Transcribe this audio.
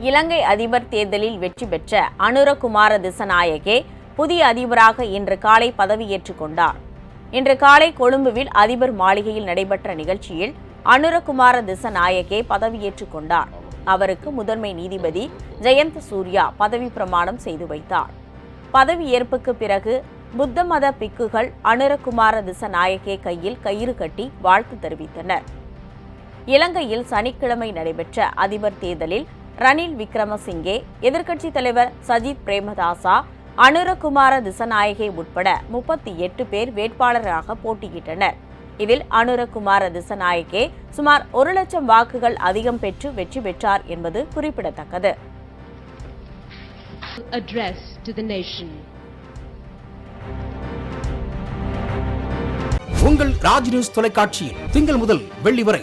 இலங்கை அதிபர் தேர்தலில் வெற்றி பெற்ற அனுரகுமார திசநாயகே புதிய அதிபராக இன்று காலை பதவியேற்றுக் கொண்டார். இன்று காலை கொழும்புவில் அதிபர் மாளிகையில் நடைபெற்ற நிகழ்ச்சியில் அனுரகுமார திசநாயகே பதவியேற்றுக் கொண்டார். அவருக்கு முதன்மை நீதிபதி ஜெயந்த் சூர்யா பதவி பிரமாணம் செய்து வைத்தார். பதவியேற்புக்கு பிறகு புத்த மத பிக்குகள் அனுரகுமார திசநாயகே கையில் கயிறு கட்டி வாழ்த்து தெரிவித்தனர். இலங்கையில் சனிக்கிழமை நடைபெற்ற அதிபர் தேர்தலில் ரணில் விக்ரமசிங்கே எதிர்க்கட்சித் தலைவர் சஜித் பிரேமதாசா அனுரகுமார திசநாயகே உட்பட முப்பத்தி எட்டு பேர் வேட்பாளராக போட்டியிட்டனர் இதில் அனுரகுமார திசநாயகே சுமார் ஒரு லட்சம் வாக்குகள் அதிகம் பெற்று வெற்றி பெற்றார் என்பது குறிப்பிடத்தக்கது address to the nation. உங்கள் ராஜ் நியூஸ் தொலைக்காட்சியில் திங்கள் முதல் வெள்ளி வரை